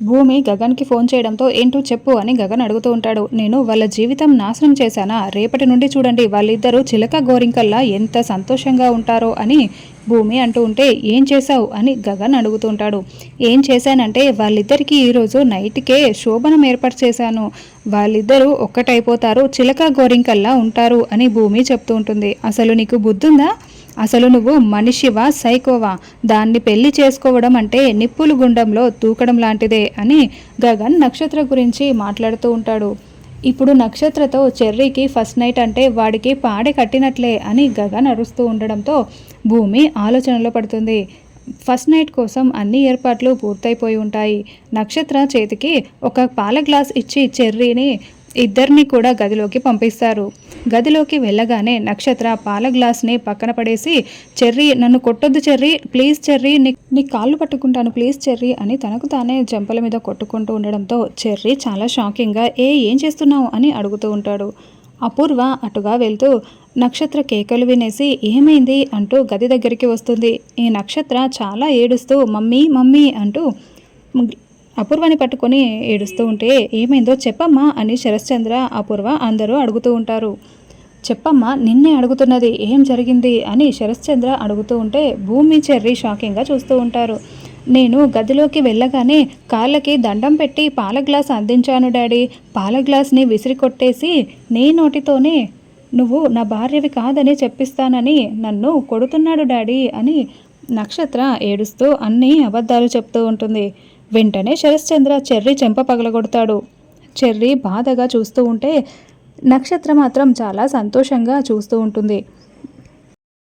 భూమి గగన్కి ఫోన్ చేయడంతో ఏంటో చెప్పు అని గగన్ అడుగుతూ ఉంటాడు. నేను వాళ్ళ జీవితం నాశనం చేశానా? రేపటి నుండి చూడండి వాళ్ళిద్దరూ చిలక గోరింకల్లా ఎంత సంతోషంగా ఉంటారో అని భూమి అంటూ ఉంటే ఏం చేశావు అని గగన్ అడుగుతూ ఉంటాడు ఏం చేశానంటే వాళ్ళిద్దరికీ ఈరోజు నైట్కే శోభనం ఏర్పాటు చేశాను. వాళ్ళిద్దరూ ఒక్కటైపోతారు చిలక గోరింకల్లా ఉంటారు అని భూమి చెప్తూ ఉంటుంది. అసలు నీకు బుద్ధుందా? అసలు నువ్వు మనిషివా సైకోవా? దాన్ని పెళ్ళి చేసుకోవడం అంటే నిప్పులు గుండంలో తూకడం లాంటిదే అని గగన్ నక్షత్ర గురించి మాట్లాడుతూ ఉంటాడు. ఇప్పుడు నక్షత్రతో చెర్రీకి ఫస్ట్ నైట్ అంటే వాడికి పాడె కట్టినట్లే అని గగన్ అరుస్తూ ఉండడంతో భూమి ఆలోచనలో పడుతుంది. ఫస్ట్ నైట్ కోసం అన్ని ఏర్పాట్లు పూర్తయిపోయి ఉంటాయి. నక్షత్ర చేతికి ఒక పాల గ్లాస్ ఇచ్చి చెర్రీని ఇద్దరిని కూడా గదిలోకి పంపిస్తారు. గదిలోకి వెళ్ళగానే నక్షత్ర పాల గ్లాస్ని పక్కన పడేసి చెర్రీ నన్ను కొట్టొద్దు చెర్రీ ప్లీజ్ చెర్రీ నీ నీ కాళ్ళు పట్టుకుంటాను ప్లీజ్ చెర్రీ అని తనకు తానే జంపల మీద కొట్టుకుంటూ ఉండడంతో చెర్రీ చాలా షాకింగ్గా ఏ ఏం చేస్తున్నావు అని అడుగుతూ ఉంటాడు. అపూర్వ అటుగా వెళ్తూ నక్షత్ర కేకలు వినేసి ఏమైంది? అంటూ గది దగ్గరికి వస్తుంది. ఈ నక్షత్ర చాలా ఏడుస్తూ మమ్మీ మమ్మీ అంటూ అపూర్వని పట్టుకొని ఏడుస్తూ ఉంటే ఏమైందో చెప్పమ్మా అని శరశ్చంద్ర అపూర్వ అందరూ అడుగుతూ ఉంటారు. చెప్పమ్మా నిన్నే అడుగుతున్నది ఏం జరిగింది అని శరశ్చంద్ర అడుగుతూ ఉంటే భూమి చెర్రీ షాకింగ్గా చూస్తూ ఉంటారు. నేను గదిలోకి వెళ్ళగానే కాళ్ళకి దండం పెట్టి పాల గ్లాస్ అందించాను డాడీ. పాల గ్లాస్ని విసిరి కొట్టేసి నీ నోటితోనే నువ్వు నా భార్యవి కాదని చెప్పిస్తానని నన్ను కొడుతున్నాడు డాడీ అని నక్షత్ర ఏడుస్తూ అన్ని అబద్ధాలు చెప్తూ ఉంటుంది. వెంటనే శరశ్చంద్ర చెర్రీ చెంప పగలగొడతాడు. చెర్రీ బాధగా చూస్తూ ఉంటే నక్షత్రం మాత్రం చాలా సంతోషంగా చూస్తూ ఉంటుంది.